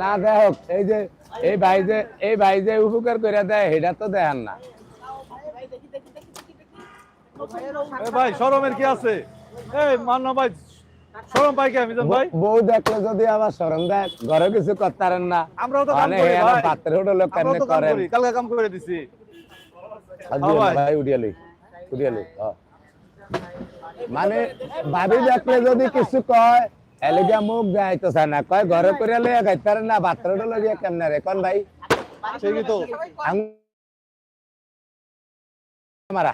না দেখ এই যে এই ভাই যে এই ভাই যে উপকার করে দেয় সেটা তো দেখান না। ভাই শরমের কি আছে? এই মান্না ভাই শরম পাই কে মিজান ভাই? বউ দেখলে যদি আবার সরম দেয় ঘরে কিছু করতারেন না। আমরাও তো কাম করি ভাই। পাত্রে উঠল আমরাও কাম করেন? কালকে কাম করে দিছি। ভাই। ভাই উড়িয়ালি উড়িয়ালি। মানে ভাবি দেখলে যদি কিছু কয় এলিগা মুখ চায় না কয় ঘরে করে লইয়া গাইতারেন না পাত্রে উঠল গিয়ে কেমনে রে? কোন ভাই? ঠিকই তো। মারা।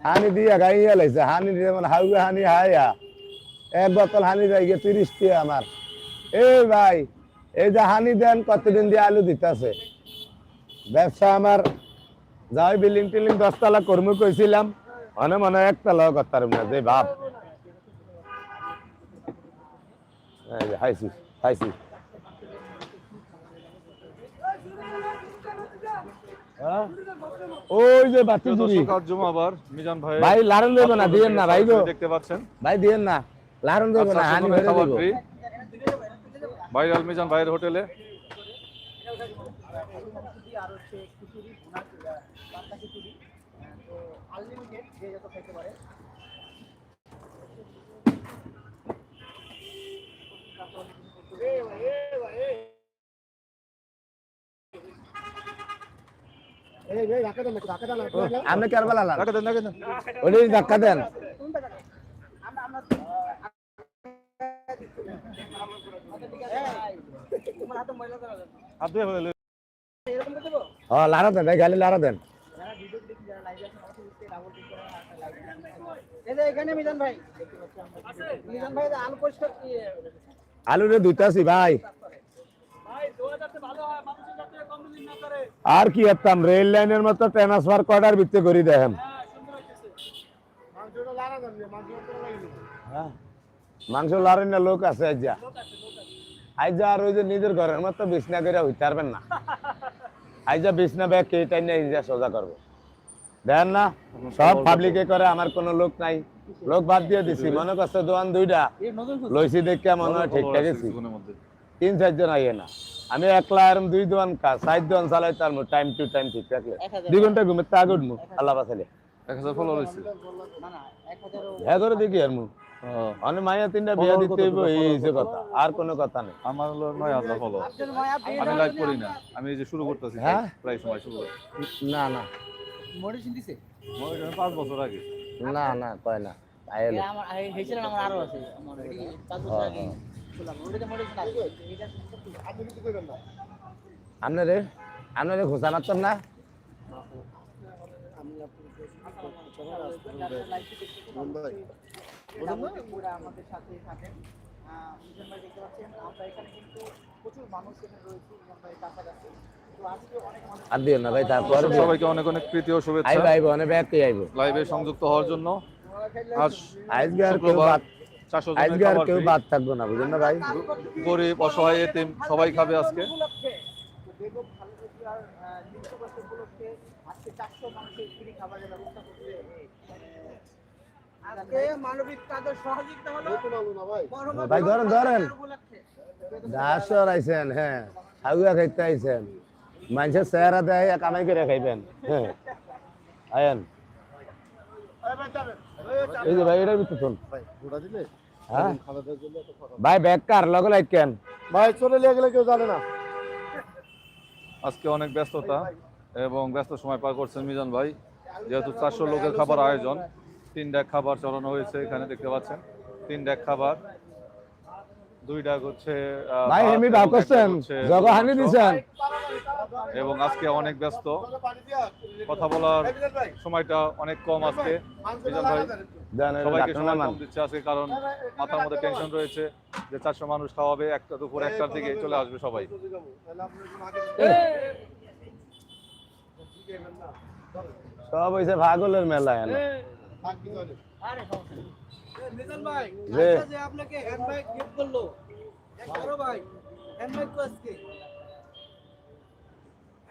হানি দিয়া গাইয়া লাইছে হানি দিয়ে মানে হাউয়া হানি হাইয়া এক বোতল হানি যাই গিয়ে তিরিশ টিয়া আমার। এই ভাই এই যে হানি দেন কতদিন দিয়ে আলু দিতেছে? ব্যবসা আমার যাই বিল্ডিং টিল্ডিং দশতলা কর্মী কইছিলাম। মনে মনে একতলাও করতাম না যে ভাব হাইছি হাইছি হ্যাঁ? ওই যে বাতি জুড়ি মিজান ভাই ভাই লারন দেবো না দিয়েন না ভাই গো। দেখতে পাচ্ছেন। ভাই দিয়েন না। লারন দেবো না আচ্ছা, হানি সকলের ভরে খাবার দেবো। ভাইরাল মিজান ভাইয়ের হোটেলে। আপনি কার বেলা লান রাখা দেন রাখা দেন ওই ধাক্কা দেন হাত ধুয়ে ফেলে লারা দেন ভাই খালি লারা দেন এখানে মিজান ভাই। মিজান ভাই আলু পরিষ্কার আলু রে দুইতাছি ভাই। আর কি হতাম রেল লাইনের মতো ট্রান্সফার করার ভিত্তি করি দেখেন। হ্যাঁ। মাংস লারেন না লোক আছে আজ আজ আর ওই যে নিজের ঘরের মতো বিছনা করে হইতে পারবেন না। আজ বিছনা ব্যাগ কে টাইম সোজা করব। দেখেন না। সব পাবলিকে করে আমার কোনো লোক নাই। লোক বাদ দিয়ে দিছি। মনে করছে দোকান দুইটা? লইছি দেখে মনে হয় আছি তিন চারজন আইয়ে না। আমি একলা এরম দুই দোকান কাজ। সাত দোকান চালাই তার টাইম টু টাইম ঠিক রাখলে দুই ঘণ্টা ঘুমে তা গুডমু আল্লাহ বাসালে এক হাজার ফলো রয়েছে না না এক হাজারও হ্যাঁ করে দেখি আর মু। অনেক মাইয়া তিনটা বিয়া দিতে হইব এই? কথা। আর কোনো কথা নেই। আমার হলো নয় হাজার ফলো আমি লাইভ করি না। আমি এই যে শুরু করতেছি হ্যাঁ? প্রায় সময় শুরু না না। মেডিসিন দিছে মই এটা পাঁচ বছর আগে। না না কয় না আইলো আমার হেছিলেন আমার আরও আছে আমার এটি পাঁচ বছর আগে। আপনারে আপনারে ঘোষা মারতাম না? আমাদের সাথে থাকেন। আহ, ভাই দেখতে পাচ্ছেন আমরা এখানে কিন্তু প্রচুর মানুষ এখানে রয়েছে মিজান ভাই কাছাকাছি। আর দিও না ভাই তারপর সবাইকে অনেক অনেক প্রীতি ও শুভেচ্ছা। আইব অনেক ব্যাগ আইব। লাইভে সংযুক্ত হওয়ার জন্য আজ আজকে আর কেউ বাদ আজকে আর কেউ বাদ থাকব না বুঝলেন না ভাই? গরিব অসহায় এতিম সবাই খাবে আজকে। ভাই ধরেন ধরেন। উপলক্ষে দাসর আইছেন হ্যাঁ। হাউয়া খাইতে আইছেন। মানুষের চেহারা দেয় কামাই করে খাইবেন। হ্যাঁ। আয়েন। এই যে ভাই এটার ভিতর শোন। হ্যাঁ। ভাই ব্যাগ কার লগে লাইট কেন? ভাই চলে লিয়ে গেলে কেউ জানে না। আজকে অনেক ব্যস্ততা এবং ব্যস্ত সময় পার করছেন মিজান ভাই। যেহেতু চারশো লোকের খাবার আয়োজন তিন ড্যাক খাবার চড়ানো হয়েছে এখানে দেখতে পাচ্ছেন। তিন ড্যাক খাবার দুই ডাক হচ্ছে ভাই হেমি এবং করছেন? জগহানি দিছেন। এবং আজকে অনেক ব্যস্ত। কথা বলার সময়টা অনেক কম আজকে। মিজান ভাই সবাইকে সময় কম দিচ্ছে আজকে কারণ মাথার মধ্যে টেনশন রয়েছে যে চারশো মানুষ খাওয়াবে একটা দুপুর একটার দিকে চলে আসবে সবাই। সব হইছে ভাগলের মেলা এনে। আরে ভাই যে আপনাকে হ্যান্ডব্যাগ গিফট করল হ্যান্ডব্যাগ তো আজকে।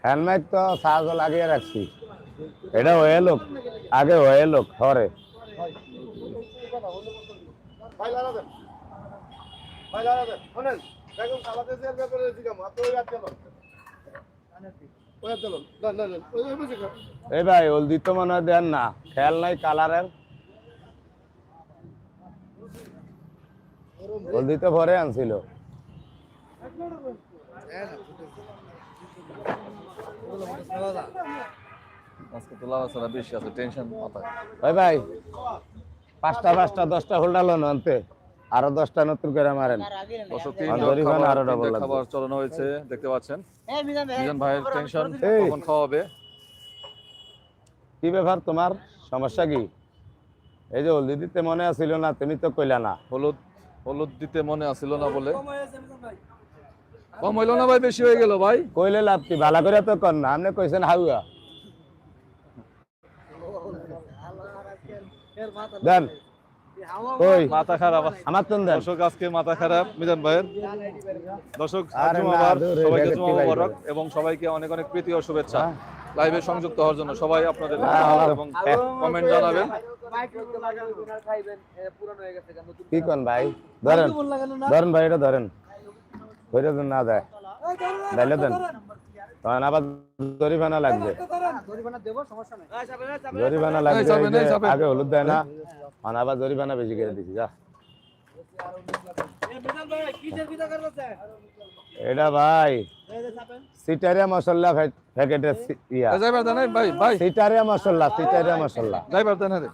হ্যান্ডমাইক তো সাহায্য লাগিয়ে রাখছি। এটা হয়ে লোক আগে হয়ে লোক হরে। এই ভাই হলদি তো মনে হয় দেন না। খেয়াল নাই কালারের? হলদি তো ভরে আনছিল। আজকে তো বেশি আছে টেনশন মাথায়। ভাই ভাই পাঁচটা পাঁচটা দশটা হোল্ডার লোন আনতে। আরও দশটা নতুন করে মারেন। আর জরিমানা খাবার হয়েছে দেখতে পাচ্ছেন। মিজান ভাই, ভাইয়ের টেনশন। কখন খাওয়াবে? কি ব্যাপার তোমার? সমস্যা কি? এই যে হলদি দিতে মনে আছিল না তুমি তো কইলা না। হলুদ হলুদ দিতে মনে আসিল না বলে। কম হইল না ভাই? বেশি হয়ে গেল ভাই? কইলে লাভ কি? ভালো করে তো কর না। আপনি কইছেন হাউয়া। দেন। কই? মাথা খারাপ। আমার তো দেন। দর্শক আজকে মাথা খারাপ মিজান ভাইয়ের। দর্শক আরে জুমা না, বার, দূর, সবাইকে জুমা মোবারক এবং সবাইকে অনেক অনেক প্রীতি ও শুভেচ্ছা। হ্যাঁ। লাইভে সংযুক্ত হওয়ার জন্য সবাই আপনাদের হ্যাঁ, এবং কমেন্ট জানাবেন। হয়ে কি কোন ভাই? ধরেন। ধরেন ভাই এটা ধরেন। ওইটা তো না দেয়। ডাইলে দেন তখন আবার জরিমানা লাগবে। জরিমানা লাগবে। আগে হলুদ দেয় না। তখন আবার জরিমানা বেশি করে দিছি যা। ভাই কিসের বিদা এটা ভাই সিটারিয়া মশলা প্যাকেটের ইয়া। দেন ভাই ভাই। সিটারিয়া মশলা সিটারিয়া মশলা। ড্রাইভার দেন রে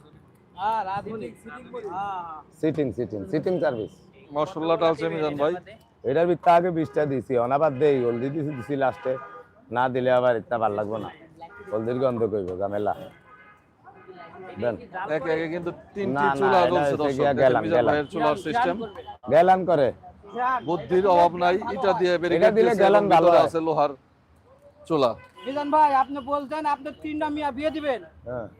আর আধুনিক সিটিং হ্যাঁ সিটিং সিটিং সিটিং সার্ভিস মশলাটা আছে মিজান ভাই। এটার ভিতরে আগে বিশটা দিছি অনাবার দেই হলদি দিছি দিছি লাস্টে না দিলে আবার ইত্যা ভালো লাগবো না। হলদির গন্ধ কইব ঝামেলা। গেলান করে। বুদ্ধির অভাব নাই এটা দিয়ে হয়। আছে লোহার চুলা। মিজান ভাই আপনি বলছেন আপনি তিনটা মিয়া বিয়ে দিবেন।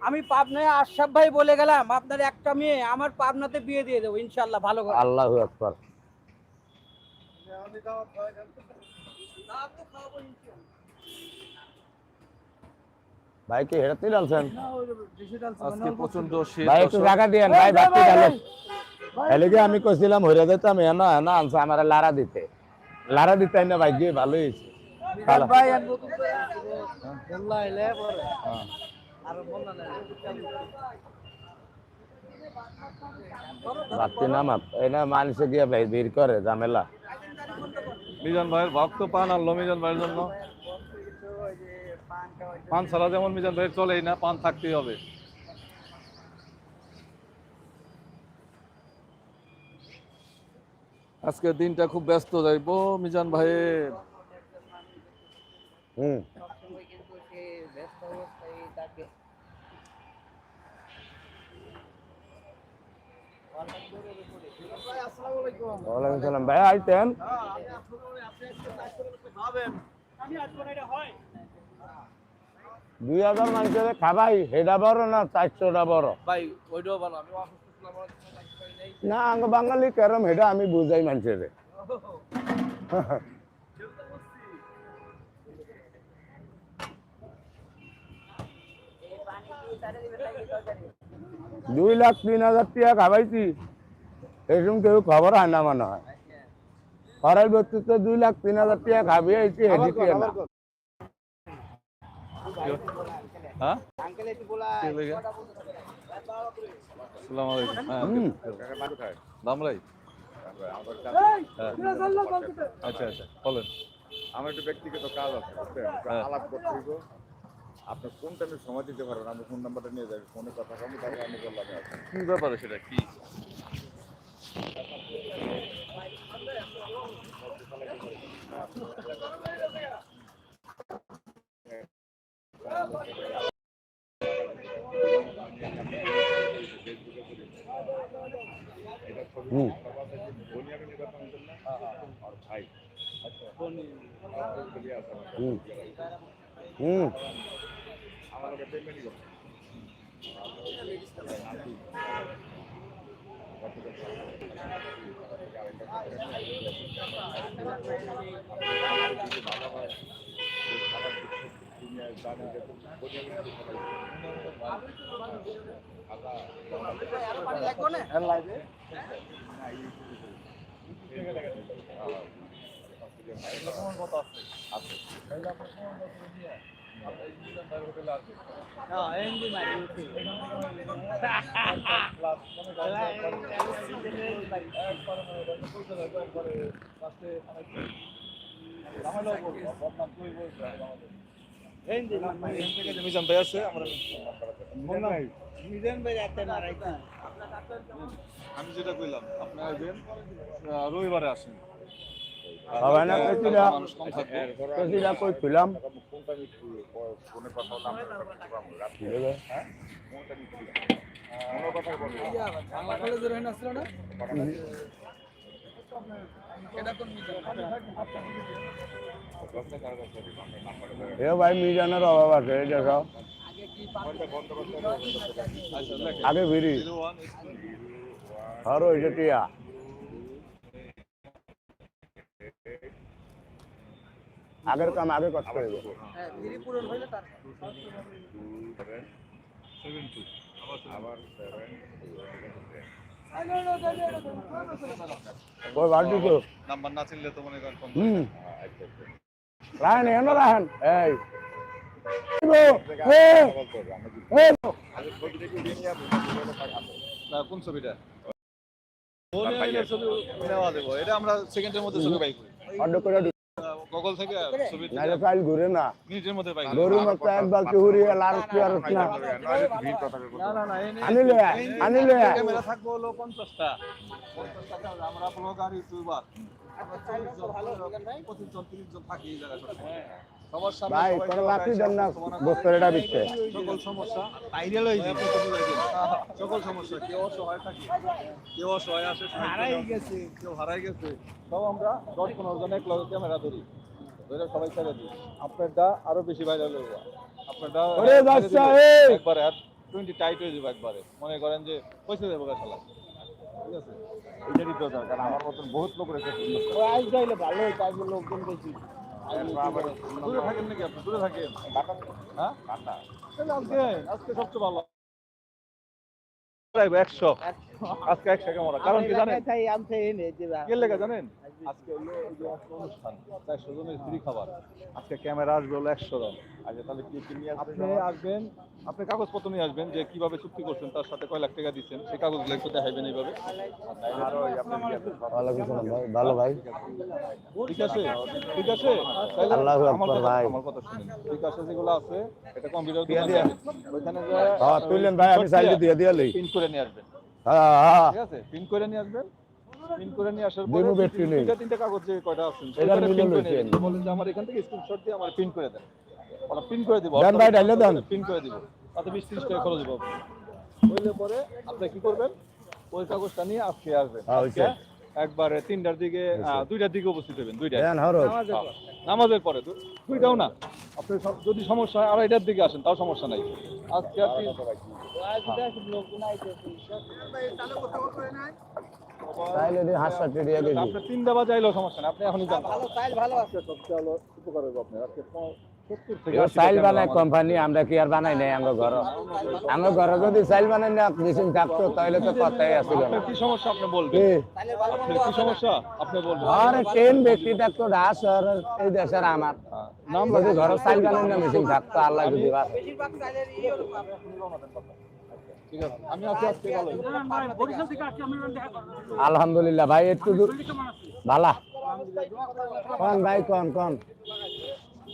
আমি পাবনায় আশরাফ ভাই বলে গেলাম আপনার একটা মেয়ে আমার পাবনাতে বিয়ে দিয়ে দেবো ইনশাল্লাহ ভালো আল্লাহ আল্লাহু আকবার। ভাই কি হেরাতে ডালছেন আজকে প্রচণ্ড শীত ভাই একটু। জায়গা দিয়েন ভাই বাতি ডালেন এলিগে আমি কইছিলাম হইরা দিতাম এনা এনা আনছে আমার লারা দিতে লারা দিতে না ভাই গিয়ে ভালো হয়েছে ভালো। ভাই আর নতুন করে বললা এলে পরে। আর বললা না বাতি নামাত এনা মানুষে গিয়ে ভাই ভিড় করে ঝামেলা মিজান ভাইয়ের ভক্ত পান আনলো মিজান ভাইয়ের জন্য। পান ছাড়া যেমন মিজান ভাইয়ের চলেই না পান থাকতেই হবে। আজকে দিনটা খুব ব্যস্ত যাইবো মিজান ভাইয়ের। হুম। কিন্তু সে ব্যস্ত অবস্থায় তাকে ওয়ালাইকুম সালাম। ভাই, আইতেন। দুই হাজার মানুষের খাবাই হেডা বড় না চারশোটা বড়? না, আঙ্গ বাঙালি কেরম হেডা আমি বুঝাই মানুষের। দুই লাখ তিন হাজার টাকা খাবাইছি এরকম কেউ খবর হয় না মনে হয় খরাই বস্তু তো দুই লাখ তিন হাজার টাকা খাবি আইছি এদিকে না হ্যাঁ হ্যাঁ আচ্ছা আচ্ছা আমার একটা ব্যক্তিগত কাজ আছে হ্যাঁ। আলাপ করতে হইব আপনি কোন টাইমে সময় দিতে পারবেন আমি ফোন নাম্বারটা নিয়ে যাবেন ফোনে কথা কম তারপর আমি বললাম। কি। ব্যাপারে সেটা? কি? হুম ভাই হুম হুম আমার লোকের পেমেন্ট মিজান আছে, আমি যেটা কইলাম আপনি আসবেন রবিবারে আসেন। হবে না, কইছিলা? কচিরা কই না এ ভাই মিজানের অভাব আছে দেখো আগে ভিড়ি আর ওই যে টিয়া আগের কাম আগে করতে হবে হ্যাঁ বিড়ি পূরণ হইলে তার সেভেন নাম্বার না চিনলে তো মনে করেন হুম। রাহেন রাহেন। এই। আগে কোন ছবিটা? ছবি নেওয়া দেবো। এটা আমরা সেকেন্ডের মধ্যে ছবি করি। করে গুগল থেকে ছবি নাহলে চাইল ঘুরে না। মিনিটের মধ্যে পাই গরু মতো এক বালতি হুরিয়ে লাল কি না ভিড় কথা বলব না না না আনিলে ক্যামেরা থাকব হলো টাকা আমরা ব্লগার ইউটিউবার সকল সমস্যা। ভাইরাল সকল সমস্যা। কেউ অসহায় থাকে। কেউ অসহায় আসে হারাই গেছে। কেউ হারাই গেছে। সব আমরা দশ পনেরো জন এক লগে ক্যামেরা ধরি। ধরে সবাই ছেড়ে দিই। আপনারটা আরও বেশি ভাইরাল হয়ে যায়। আপনারটা ওরে বাচ্চা, এই! একবারে আর টোয়েন্টি টাইট হয়ে যাবে একবারে। মনে করেন যে পয়সা দেবো গাছালা ঠিক আছে? এটারই তো দরকার। আমার মতন বহুত লোক রেখে আইস যাইলে ভালো হয় তাই লোকজন বেশি। দূরে থাকেন নাকি আপনি? দূরে থাকেন। হ্যাঁ? আজকে আজকে সবচেয়ে ভালো। একশো। আজকে একশো ক্যামেরা কারণ কি জানেন? কে লেগে জানেন? আজকে হলো এই যে আজকে অনুষ্ঠান চারশো জনের ফ্রি খাবার। আজকে ক্যামেরা আসবে হলো একশো জন। আচ্ছা তাহলে কি কি নিয়ে আপনি আসবেন। আপনি কাগজপত্র নিয়ে আসবেন যে কীভাবে চুক্তি করছেন তার সাথে কয় লাখ টাকা দিচ্ছেন সেই কাগজগুলো একটু দেখাইবেন এইভাবে। আপনার ইয়ে ভালো ভাই? ঠিক আছে। ঠিক আছে? আমার কথা- ভাই। আমার কথা শুনেন। ঠিক আছে যেগুলো আছে এটা কম্পিউটার দিয়া দিয়া। ওইখানে হ্যাঁ তুললেন ভাই আমি দিয়ে দিয়ে লই। প্রিন্ট করে নিয়ে আসবেন। ঠিক আছে প্রিন্ট করে নিয়ে আসবেন। প্রিন্ট করে নিয়ে আসার পরে দিনু ব্যাটারি নেই। দুইটা তিনটা কাগজ যে কয়টা আছে এটার মিলে লইছেন। বলেন যে আমার এখান থেকে স্ক্রিনশট দিয়ে আমার প্রিন্ট করে দেন। ওরা প্রিন্ট করে দিব দেন ভাই, ডাইলে দেন। প্রিন্ট করে দিব। তাতে বিশ ত্রিশ টাকা খরচ দিব হইলে পরে আপনি কি করবেন? ওই কাগজটা নিয়ে আজকে আসবেন। আজকে একবারে তিনটার দিকে দুইটার দিকে উপস্থিত হবেন হ্যাঁ, নামাজের পরে। দুইটাও না। আপনি যদি সমস্যা হয় আড়াইটার দিকে আসেন তাও সমস্যা নাই। আজকে আর চাইলে দিয়ে হাত সাথে দিয়ে আপনি তিনটা বাজে সমস্যা নাই আপনি এখনই যান। ভালো চাইল ভালো আছে সবচেয়ে হলো উপকার হবে আপনার? আজকে প- সত্তর থেকে এবার আশি চাইল বানায় আমার- কোম্পানি আমরা কি আর বানাই নাই? আমার ঘর আমার ঘরে যদি চাইল বানাই না মেশিন থাকতো তাহলে তো কথাই আসছিল না। আপনার কি সমস্যা আপনি বলবেন? কি? তাইলে ভালো আপনার কি সমস্যা? আপনি বলবেন। আর ট্রেন ব্যক্তি থাকতো ঢাস আর এই দেশের আমার। হ্যাঁ, নাম যদি ঘরে চাইল বানাই না মেশিন থাকতো আল্লাহ যদি। বেশিরভাগ চাইলের আমি আছি আজকে ভালো। আমি আলহামদুলিল্লাহ ভাই একটু দূর- ভালা কোন ভাই কোন কোন।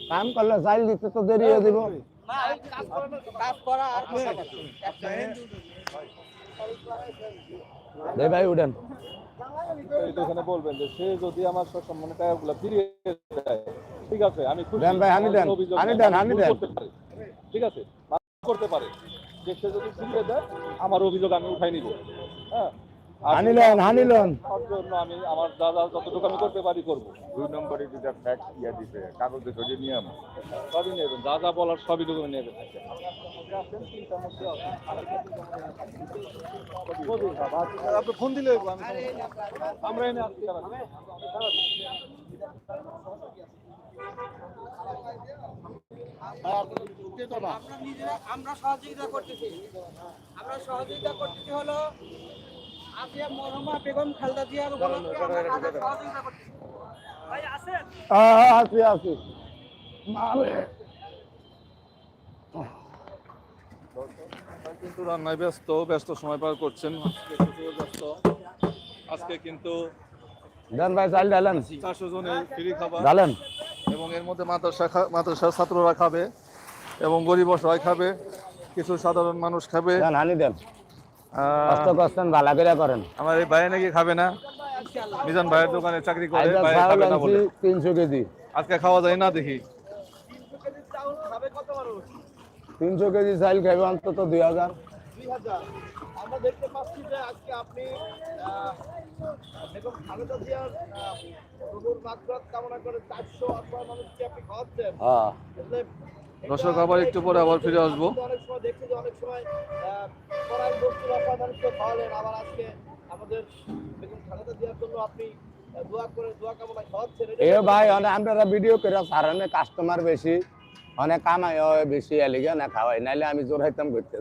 কাম করলে চাইল দিতে তো দেরি হয়ে দিব ভাই উঠেন। এখানে বলবেন যে সে যদি আমার সম্মানের টাকাগুলো ফিরিয়ে দেয় ঠিক আছে আমি খুশি। ভাই, হানি দেন, হানি দেন, আমি হানি দেন। ঠিক আছে করতে পারে। যে সে যদি ফিরিয়ে দেয় আমার অভিযোগ আমি উঠাই নিব। হ্যাঁ? হানিলেন হানিলেন জন্য আমি আমার দাদা যতটুকু আমি করতে পারি করব। দুই নম্বরে যেটা ফ্যাক্ট ইয়ে দিছে কাগজে ধরে নিয়ে আমি সবই নেবেন যা যা বলার সবই ডকুমেন্ট নেবেন। আপনি ফোন দিলে আমরা এনে আসছি দাঁড়ান। আমরা নিজেরা আমরা সহযোগিতা করতেছি। আমরা সহযোগিতা করতেছি হলো আসিয়া মরহুমা বেগম খালদা জিয়ার উপলক্ষে আমরা তাদের সহযোগিতা করতেছি। হ্যাঁ আছি আছি। মারে। কিন্তু রান্নায় ব্যস্ত ব্যস্ত সময় পার করছেন। আজকে ব্যস্ত। আজকে কিন্তু ভাই চাল ডালেন চারশো জনের ফ্রি খাবার। ডালেন এবং এর মধ্যে মাদ্রাসা মাদ্রাসার ছাত্ররা খাবে এবং গরিব অসহায় খাবে কিছু সাধারণ মানুষ খাবে। হানি দেন। কষ্ট করছেন ভালো করে করেন। আমার এই ভাই নাকি খাবে না? মিজান ভাইয়ের দোকানে চাকরি করে খাবে না বলে। তিনশো কেজি। আজকে খাওয়া যায় না দেখি। তিনশো কেজি চাল অন্তত দুই হাজার। দুই হাজার। আমরা দেখতে পাচ্ছি যে আজকে আপনি বেগম খালেদা জিয়ার কামনা করে চারশো অসহায় মানুষকে আপনি খাওয়াচ্ছেন। হ্যাঁ। দর্শক আবার একটু পরে আবার ফিরে আসব। অনেক সময় দেখছি যে অনেক সময় আহ, পরাই বস্তুর মানুষকে খাওয়ালেন। আবার আজকে আমাদের বেগম খালেদা জিয়ার জন্য আপনি আহ, করে দোয়া কামনা খাওয়াচ্ছেন। এ ভাই অনেক আমরা ভিডিও করে সারানে কাস্টমার বেশি অনেক কামাই বেশি এলিগে না খাওয়াই। নাইলে আমি জোর হাইতাম করতে